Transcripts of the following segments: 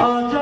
Oh.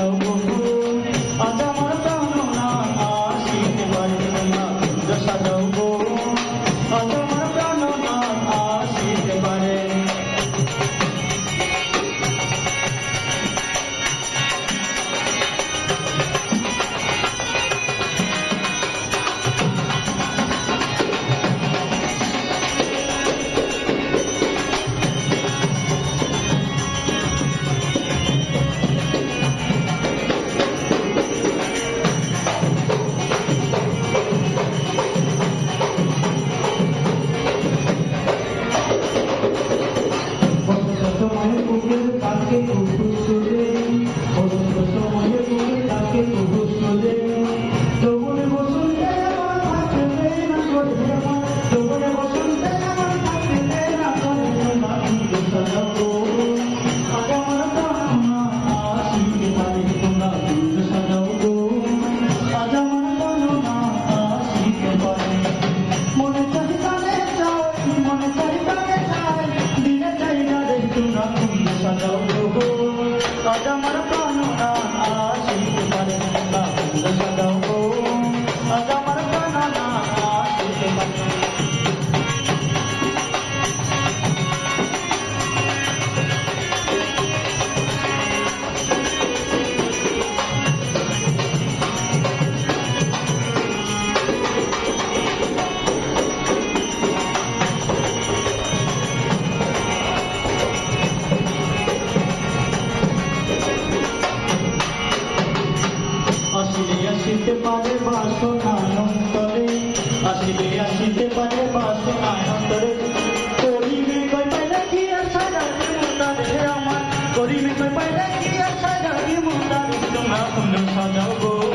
Everybody. আসিতে পারে বাসনা অন্তরে আসিবে, আসিতে পারে বাসনা অন্তরে করিবে কই পাইলে কি আশা রাখি মুন্ডারে আমার? করিবে কই পাইলে কি আশা রাখি মুন্ডারে? তোমরা পুণ্য সাজাও গো।